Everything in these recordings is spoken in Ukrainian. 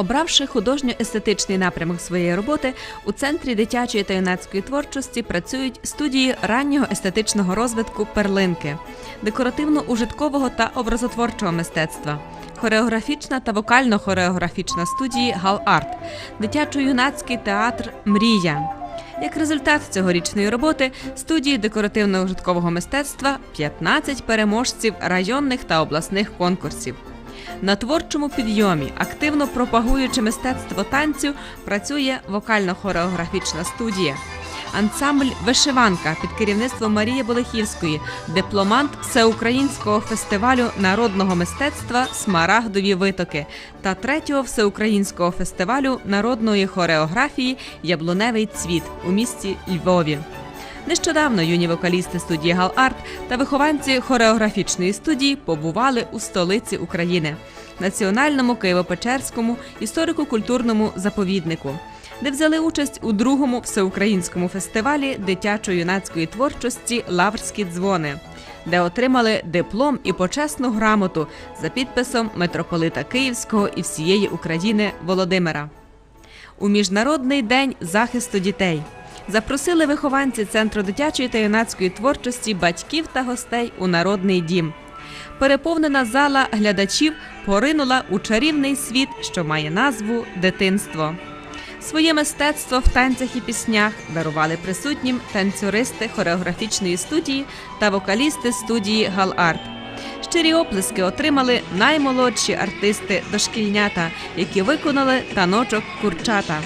Обравши художньо-естетичний напрямок своєї роботи, у центрі дитячої та юнацької творчості працюють студії раннього естетичного розвитку перлинки, декоративно-ужиткового та образотворчого мистецтва, хореографічна та вокально-хореографічна студії Гал-Арт, дитячо-юнацький театр Мрія. Як результат цьогорічної роботи студії декоративно-ужиткового мистецтва 15 переможців районних та обласних конкурсів. На творчому підйомі, активно пропагуючи мистецтво танцю, працює вокально-хореографічна студія. Ансамбль Вишиванка під керівництвом Марії Болехівської, дипломант всеукраїнського фестивалю народного мистецтва Смарагдові витоки та третього всеукраїнського фестивалю народної хореографії Яблуневий цвіт у місті Львові. Нещодавно юні вокалісти студії Галарт та вихованці хореографічної студії побували у столиці України Національному Києво-Печерському історико-культурному заповіднику, де взяли участь у другому всеукраїнському фестивалі дитячо-юнацької творчості Лаврські дзвони, де отримали диплом і почесну грамоту за підписом митрополита Київського і всієї України Володимира. У міжнародний день захисту дітей запросили вихованці центру дитячої та юнацької творчості батьків та гостей у народний дім. Переповнена зала глядачів поринула у чарівний світ, що має назву дитинство. Своє мистецтво в танцях і піснях дарували присутнім танцюристи хореографічної студії та вокалісти студії Галарт. Щирі оплески отримали наймолодші артисти дошкільнята, які виконали таночок курчата.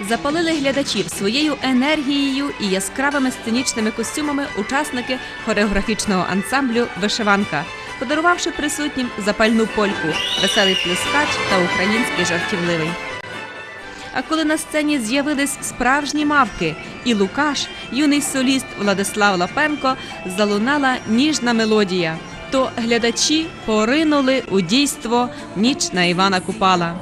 Запалили глядачів своєю енергією і яскравими сценічними костюмами учасники хореографічного ансамблю Вишиванка, подарувавши присутнім запальну польку, веселий плескач та український жартівливий. А коли на сцені з'явились справжні мавки, і Лукаш, юний соліст Владислав Лапенко, залунала ніжна мелодія, то глядачі поринули у дійство ніч на Івана Купала.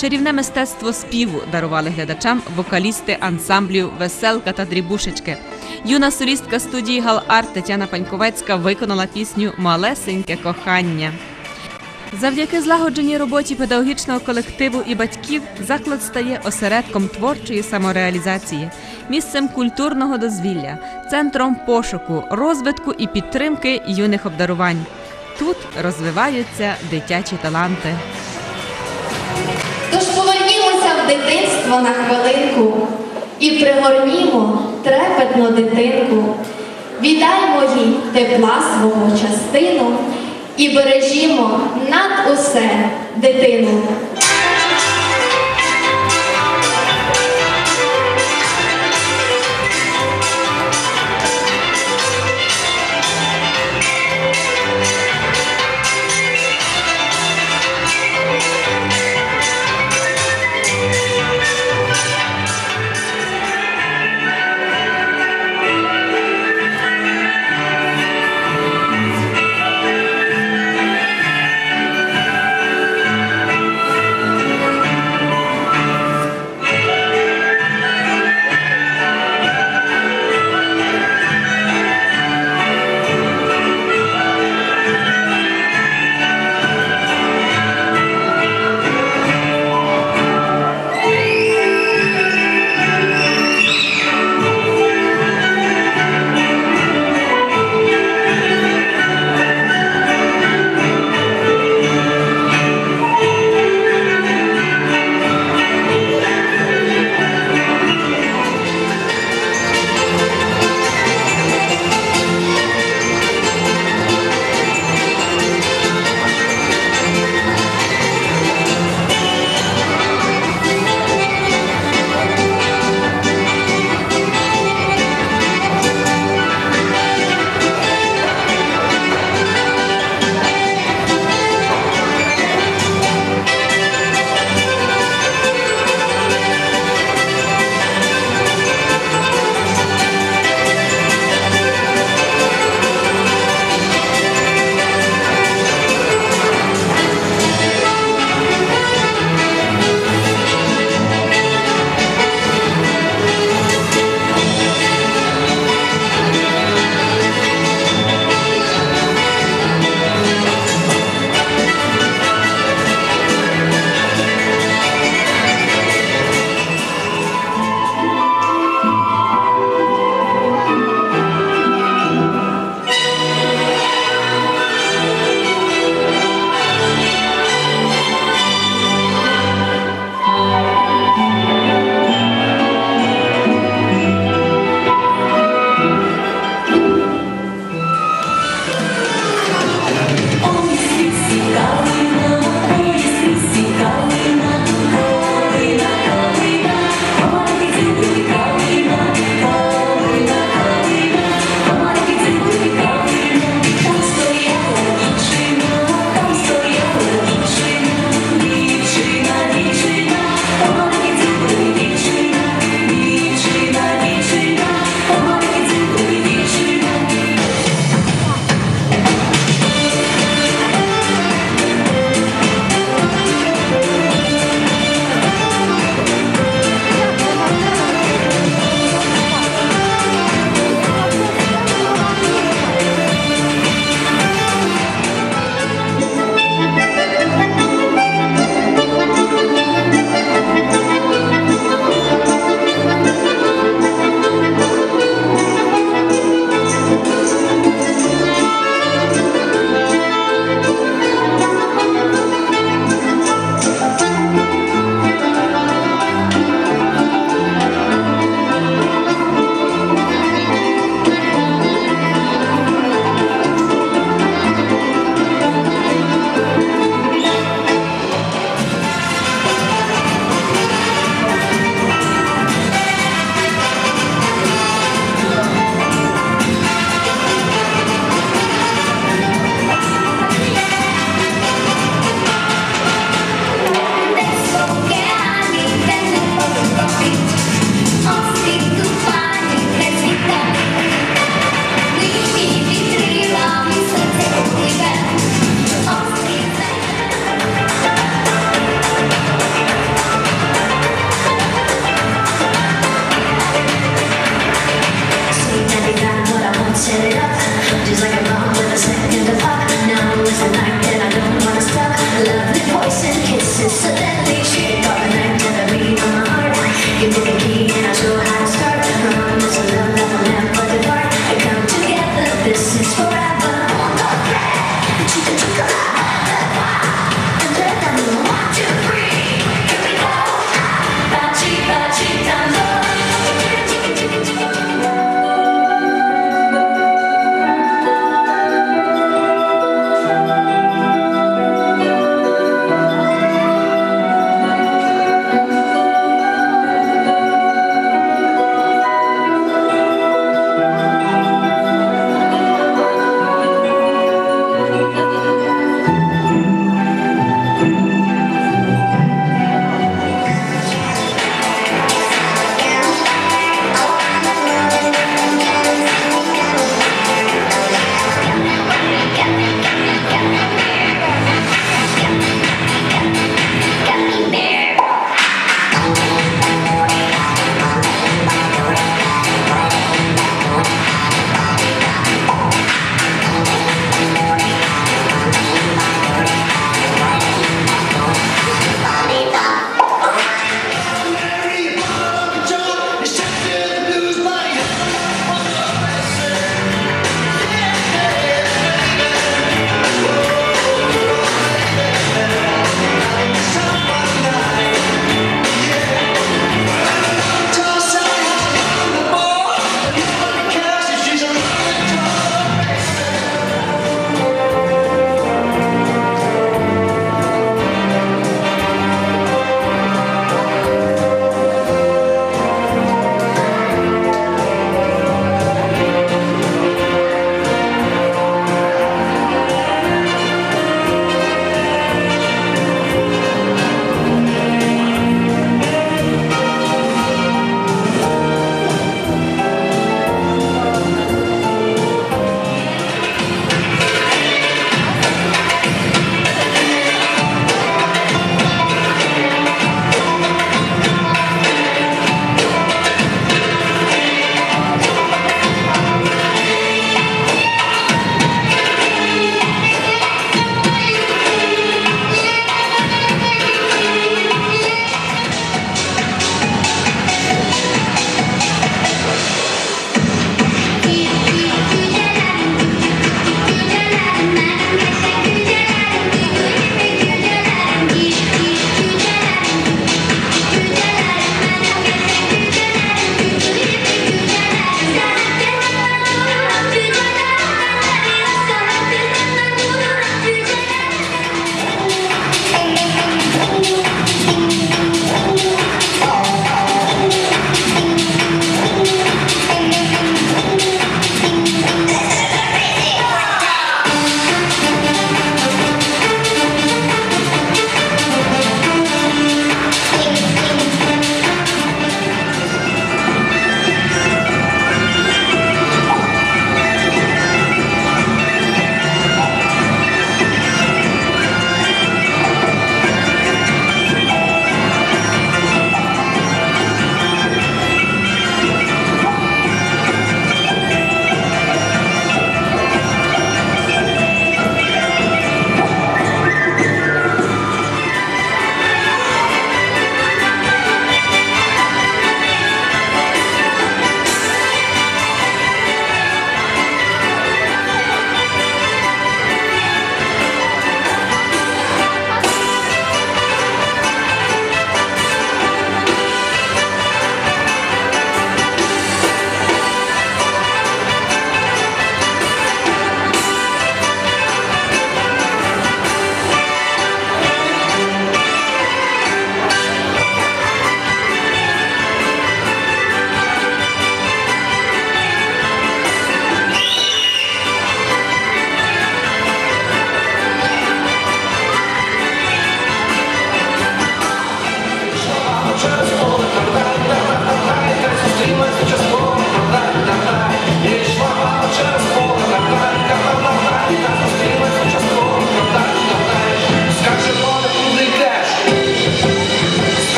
Чарівне мистецтво співу дарували глядачам вокалісти ансамблів Веселка та Дрібушечки. Юна солістка студії Гал-Арт Тетяна Паньковецька виконала пісню Малесеньке кохання. Завдяки злагодженій роботі педагогічного колективу і батьків заклад стає осередком творчої самореалізації, місцем культурного дозвілля, центром пошуку, розвитку і підтримки юних обдарувань. Тут розвиваються дитячі таланти. Тож повернімося в дитинство на хвилинку і пригорнімо трепетно дитинку. Віддаймо їй тепла свого частину і бережімо над усе дитину.